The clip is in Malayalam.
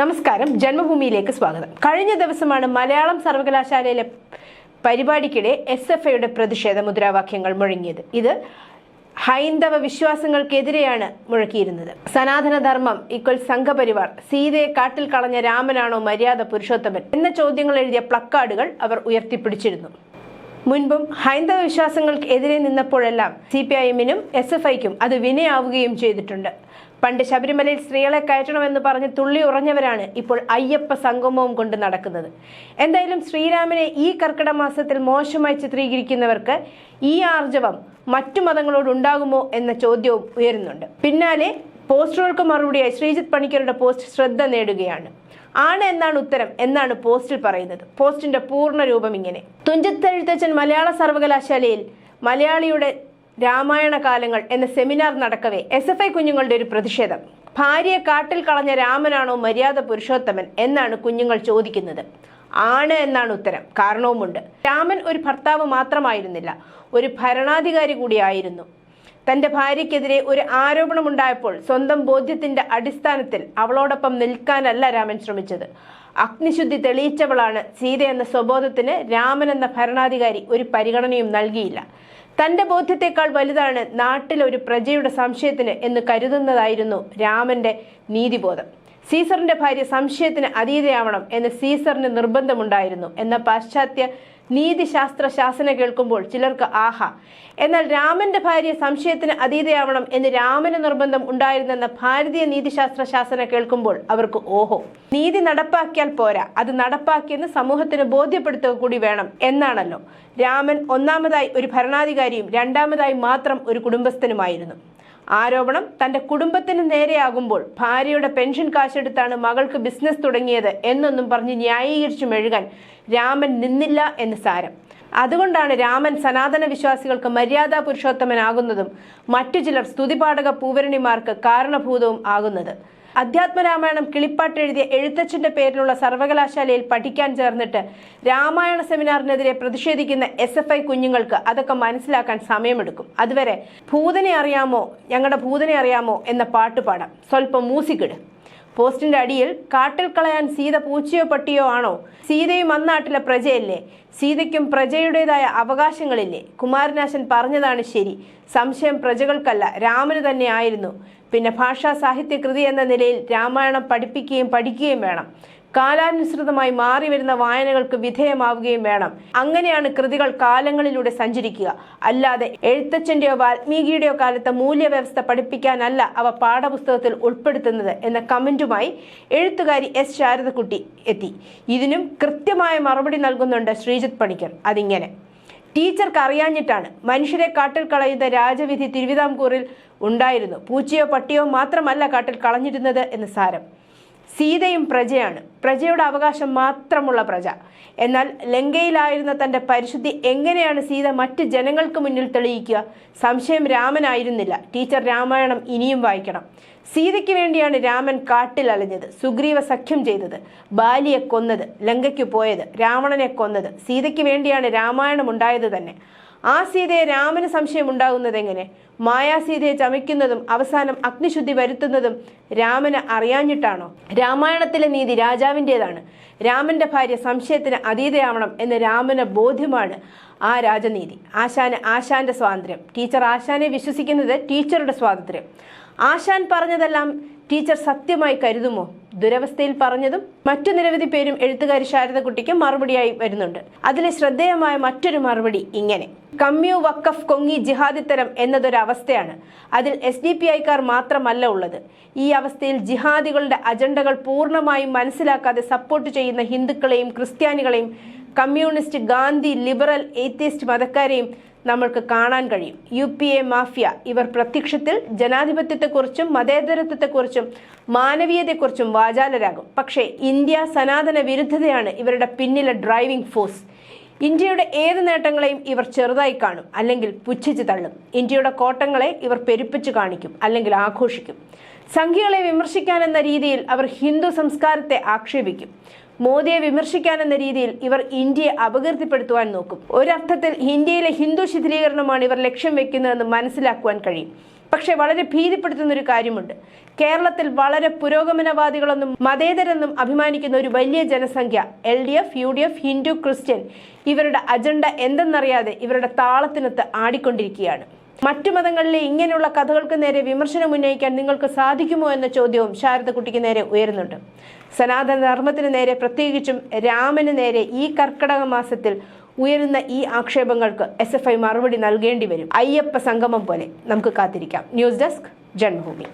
നമസ്കാരം. ജന്മഭൂമിയിലേക്ക് സ്വാഗതം. കഴിഞ്ഞ ദിവസമാണ് മലയാളം സർവകലാശാലയിലെ പരിപാടിക്കിടെ എസ് എഫ് ഐയുടെ പ്രതിഷേധ മുദ്രാവാക്യങ്ങൾ മുഴങ്ങിയത്. ഇത് ഹൈന്ദവ വിശ്വാസങ്ങൾക്കെതിരെയാണ് മുഴക്കിയിരുന്നത്. സനാതനധർമ്മം ഈക്വൽ സംഘപരിവാർ സീതയെ കാട്ടിൽ കളഞ്ഞ രാമനാണോ മര്യാദ പുരുഷോത്തമൻ എന്ന ചോദ്യങ്ങൾ എഴുതിയ പ്ലക്കാർഡുകൾ അവർ ഉയർത്തിപ്പിടിച്ചിരുന്നു. മുൻപും ഹൈന്ദവ വിശ്വാസങ്ങൾക്ക് എതിരെ നിന്നപ്പോഴെല്ലാം സി പി ഐ എമ്മിനും എസ് എഫ് ഐക്കും അത് വിനയാവുകയും ചെയ്തിട്ടുണ്ട്. പണ്ട് ശബരിമലയിൽ സ്ത്രീകളെ കയറ്റണമെന്ന് പറഞ്ഞ് തുള്ളി ഉറഞ്ഞവരാണ് ഇപ്പോൾ അയ്യപ്പ സംഗമവും കൊണ്ട് നടക്കുന്നത്. എന്തായാലും ശ്രീരാമനെ ഈ കർക്കിടക മാസത്തിൽ മോശമായി ചിത്രീകരിക്കുന്നവർക്ക് ഈ ആർജവം മറ്റു മതങ്ങളോട് ഉണ്ടാകുമോ എന്ന ചോദ്യവും ഉയരുന്നുണ്ട്. പിന്നാലെ പോസ്റ്ററുകൾക്ക് മറുപടിയായി ശ്രീജിത്ത് പണിക്കരുടെ പോസ്റ്റ് ശ്രദ്ധ നേടുകയാണ്. ആണ് എന്നാണ് ഉത്തരം എന്നാണ് പോസ്റ്റിൽ പറയുന്നത്. പോസ്റ്റിന്റെ പൂർണ രൂപം ഇങ്ങനെ. തുഞ്ചത്തെഴുത്തച്ഛൻ മലയാള സർവകലാശാലയിൽ മലയാളിയുടെ രാമായണ കാലങ്ങൾ എന്ന സെമിനാർ നടക്കവേ. എസ് എഫ് ഐ കുഞ്ഞുങ്ങളുടെ ഒരു പ്രതിഷേധം. ഭാര്യയെ കാട്ടിൽ കളഞ്ഞ രാമനാണോ മര്യാദ പുരുഷോത്തമൻ എന്നാണ് കുഞ്ഞുങ്ങൾ ചോദിക്കുന്നത്. ആണ് എന്നാണ് ഉത്തരം. കാരണവുമുണ്ട്. രാമൻ ഒരു ഭർത്താവ് മാത്രമായിരുന്നില്ല. ഒരു ഭരണാധികാരി കൂടിയായിരുന്നു തന്റെ ഭാര്യയ്ക്കെതിരെ ഒരു ആരോപണമുണ്ടായപ്പോൾ സ്വന്തം ബോധ്യത്തിന്റെ അടിസ്ഥാനത്തിൽ അവളോടൊപ്പം നിൽക്കാനല്ല രാമൻ ശ്രമിച്ചത്. അഗ്നിശുദ്ധി തെളിയിച്ചവളാണ് സീത എന്ന സ്വബോധത്തിന് രാമൻ എന്ന ഭരണാധികാരി ഒരു പരിഗണനയും നൽകിയില്ല. തന്റെ ബോധ്യത്തെക്കാൾ വലുതാണ് നാട്ടിൽ ഒരു പ്രജയുടെ സംശയത്തിന് എന്ന് കരുതുന്നതായിരുന്നു രാമന്റെ നീതിബോധം. സീസറിന്റെ ഭാര്യ സംശയത്തിന് അതീതയാവണം എന്ന് സീസറിന് നിർബന്ധമുണ്ടായിരുന്നു. എന്ന പാശ്ചാത്യ നീതിശാസ്ത്ര ശാസന കേൾക്കുമ്പോൾ ചിലർക്ക് ആഹ. എന്നാൽ രാമന്റെ ഭാര്യ സംശയത്തിന് അതീതയാവണം എന്ന് രാമന് നിർബന്ധം ഉണ്ടായിരുന്നെന്ന ഭാരതീയ നീതിശാസ്ത്ര ശാസന കേൾക്കുമ്പോൾ അവർക്ക് ഓഹോ. നീതി നടപ്പാക്കിയാൽ പോരാ. അത് നടപ്പാക്കിയെന്ന് സമൂഹത്തിന് ബോധ്യപ്പെടുത്തുക കൂടി വേണം എന്നാണല്ലോ. രാമൻ ഒന്നാമതായി ഒരു ഭരണാധികാരിയും രണ്ടാമതായി മാത്രം ഒരു കുടുംബസ്ഥനുമായിരുന്നു. ആരോപണം തന്റെ കുടുംബത്തിന് നേരെയാകുമ്പോൾ ഭാര്യയുടെ പെൻഷൻ കാശെടുത്താണ് മകൾക്ക് ബിസിനസ് തുടങ്ങിയത് എന്നൊന്നും പറഞ്ഞ് ന്യായീകരിച്ചു മെഴുകാൻ രാമൻ നിന്നില്ല എന്ന് സാരം. അതുകൊണ്ടാണ് രാമൻ സനാതന വിശ്വാസികൾക്ക് മര്യാദാ പുരുഷോത്തമനാകുന്നതും മറ്റു ചിലർ സ്തുതിപാഠക പൂവരണിമാർക്ക് കാരണഭൂതവും ആകുന്നത്. അധ്യാത്മരാമായണം കിളിപ്പാട്ട് എഴുതിയ എഴുത്തച്ഛന്റെ പേരിലുള്ള സർവകലാശാലയിൽ പഠിക്കാൻ ചേർന്നിട്ട് രാമായണ സെമിനാറിനെതിരെ പ്രതിഷേധിക്കുന്ന എസ് എഫ് ഐ കുഞ്ഞുങ്ങൾക്ക് അതൊക്കെ മനസ്സിലാക്കാൻ സമയമെടുക്കും. അതുവരെ ഭൂതനെ അറിയാമോ? ഞങ്ങളുടെ ഭൂതനെ അറിയാമോ? എന്ന പാട്ട് പാടാം. സ്വല്പം മൂസിക്കിട് പോസ്റ്റിന്റെ അടിയിൽ കാട്ടിൽ കളയാൻ സീത പൂച്ചയോ പട്ടിയോ ആണോ? സീതയും അന്നാട്ടിലെ പ്രജയല്ലേ? സീതയ്ക്കും പ്രജയുടേതായ അവകാശങ്ങളില്ലേ? കുമാരനാശൻ പറഞ്ഞതാണ് ശരി. സംശയം പ്രജകൾക്കല്ല രാമന് തന്നെ ആയിരുന്നു. പിന്നെ ഭാഷാ സാഹിത്യ കൃതി എന്ന നിലയിൽ രാമായണം പഠിപ്പിക്കുകയും പഠിക്കുകയും വേണം. കാലാനുസൃതമായി മാറി വരുന്ന വായനകൾക്ക് വിധേയമാവുകയും വേണം. അങ്ങനെയാണ് കൃതികൾ കാലങ്ങളിലൂടെ സഞ്ചരിക്കുക. അല്ലാതെ എഴുത്തച്ഛന്റെയോ വാൽമീകിയുടെയോ കാലത്തെ മൂല്യവ്യവസ്ഥ പഠിപ്പിക്കാനല്ല അവ പാഠപുസ്തകത്തിൽ ഉൾപ്പെടുത്തുന്നത് എന്ന കമന്റുമായി എഴുത്തുകാരി എസ്. ശാരദക്കുട്ടി എത്തി. ഇതിനും കൃത്യമായ മറുപടി നൽകുന്നുണ്ട് ശ്രീജിത്ത് പണിക്കർ. അതിങ്ങനെ. ടീച്ചർക്ക് അറിയാഞ്ഞിട്ടാണ് മനുഷ്യരെ കാട്ടിൽ കളയുന്ന രാജവിധി തിരുവിതാംകൂറിൽ ഉണ്ടായിരുന്നു. പൂച്ചയോ പട്ടിയോ മാത്രമല്ല കാട്ടിൽ കളഞ്ഞിരുന്നത് എന്ന് സാരം. സീതയും പ്രജയാണ്. പ്രജയുടെ അവകാശം മാത്രമുള്ള പ്രജ. എന്നാൽ ലങ്കയിലായിരുന്ന തന്റെ പരിശുദ്ധി എങ്ങനെയാണ് സീത മറ്റ് ജനങ്ങൾക്ക് മുന്നിൽ തെളിയിക്കുക? സംശയം രാമനായിരുന്നില്ല. ടീച്ചർ രാമായണം ഇനിയും വായിക്കണം. സീതയ്ക്ക് വേണ്ടിയാണ് രാമൻ കാട്ടിൽ അലഞ്ഞത് സുഗ്രീവ സഖ്യം ചെയ്തത് ബാലിയെ കൊന്നത് ലങ്കയ്ക്ക് പോയത് രാവണനെ കൊന്നത്. സീതയ്ക്ക് വേണ്ടിയാണ് രാമായണം ഉണ്ടായത് തന്നെ. ആ സീതയെ രാമന് സംശയം ഉണ്ടാകുന്നത് എങ്ങനെ മായാസീതയെ ചമയ്ക്കുന്നതും അവസാനം അഗ്നിശുദ്ധി വരുത്തുന്നതും രാമന് അറിയാഞ്ഞിട്ടാണോ? രാമായണത്തിലെ നീതി രാജാവിന്റെതാണ്. രാമന്റെ ഭാര്യ സംശയത്തിന് അതീതയാവണം എന്ന് രാമന് ബോധ്യമാണ് ആ രാജനീതി. ആശാന് ആശാന്റെ സ്വാതന്ത്ര്യം. ടീച്ചർ ആശാനെ വിശ്വസിക്കുന്നത് ടീച്ചറുടെ സ്വാതന്ത്ര്യം. ആശാൻ പറഞ്ഞതെല്ലാം ടീച്ചർ സത്യമായി കരുതുമോ? ദുരവസ്ഥയിൽ പറഞ്ഞതും മറ്റു നിരവധി പേരും എഴുത്തുകാരി ശാരദക്കുട്ടിക്ക് മറുപടിയായി വരുന്നുണ്ട്. അതിലെ ശ്രദ്ധേയമായ മറ്റൊരു മറുപടി ഇങ്ങനെ. കമ്മ്യൂ വക്കഫ് കൊങ്ങി ജിഹാദിത്തരം എന്നതൊരു അവസ്ഥയാണ് അതിൽ എസ് ഡി പി ഐക്കാർ മാത്രമല്ല ഉള്ളത്. ഈ അവസ്ഥയിൽ ജിഹാദികളുടെ അജണ്ടകൾ പൂർണമായും മനസ്സിലാക്കാതെ സപ്പോർട്ട് ചെയ്യുന്ന ഹിന്ദുക്കളെയും ക്രിസ്ത്യാനികളെയും കമ്മ്യൂണിസ്റ്റ് ഗാന്ധി ലിബറൽ ഏത്തിയസ്റ്റ് മതക്കാരെയും നമ്മൾക്ക് കാണാൻ കഴിയും. യു പി എ മാഫിയ ഇവർ പ്രത്യക്ഷത്തിൽ ജനാധിപത്യത്തെക്കുറിച്ചും മതേതരത്വത്തെക്കുറിച്ചും മാനവീയതയെക്കുറിച്ചും വാചാലരാകും. പക്ഷേ ഇന്ത്യ സനാതന വിരുദ്ധതയാണ് ഇവരുടെ പിന്നിലെ ഡ്രൈവിംഗ് ഫോഴ്സ് ഇന്ത്യയുടെ ഏത് നേട്ടങ്ങളെയും ഇവർ ചെറുതായി കാണും അല്ലെങ്കിൽ പുച്ഛിച്ച് തള്ളും. ഇന്ത്യയുടെ കോട്ടങ്ങളെ ഇവർ പെരുപ്പിച്ച് കാണിക്കും അല്ലെങ്കിൽ ആഘോഷിക്കും. സംഖ്യകളെ വിമർശിക്കാൻ എന്ന രീതിയിൽ അവർ ഹിന്ദു സംസ്കാരത്തെ ആക്ഷേപിക്കും. മോദിയെ വിമർശിക്കാൻ എന്ന രീതിയിൽ ഇവർ ഇന്ത്യയെ അപകീർത്തിപ്പെടുത്തുവാൻ നോക്കും. ഒരർത്ഥത്തിൽ ഇന്ത്യയിലെ ഹിന്ദു ശിഥിലീകരണമാണ് ഇവർ ലക്ഷ്യം വെക്കുന്നതെന്ന് മനസ്സിലാക്കുവാൻ കഴിയും. പക്ഷേ വളരെ ഭീതിപ്പെടുത്തുന്ന ഒരു കാര്യമുണ്ട്. കേരളത്തിൽ വളരെ പുരോഗമനവാദികളെന്നും മതേതരെന്നും അഭിമാനിക്കുന്ന ഒരു വലിയ ജനസംഖ്യ L D F U D F Hindu Christian ഇവരുടെ അജണ്ട എന്തെന്നറിയാതെ ഇവരുടെ താളത്തിനൊത്ത് ആടിക്കൊണ്ടിരിക്കുകയാണ്. മറ്റു മതങ്ങളിലെ ഇങ്ങനെയുള്ള കഥകൾക്ക് നേരെ വിമർശനം ഉന്നയിക്കാൻ നിങ്ങൾക്ക് സാധിക്കുമോ എന്ന ചോദ്യവും ശാരദക്കുട്ടിക്ക് നേരെ ഉയരുന്നുണ്ട്. സനാതന ധർമ്മത്തിന് നേരെ പ്രത്യേകിച്ചും രാമന് നേരെ ഈ കർക്കടക മാസത്തിൽ ഉയരുന്ന ഈ ആക്ഷേപങ്ങൾക്ക് എസ് എഫ് ഐ മറുപടി നൽകേണ്ടി വരും. അയ്യപ്പ സംഗമം പോലെ നമുക്ക് കാത്തിരിക്കാം. News desk Janmabhumi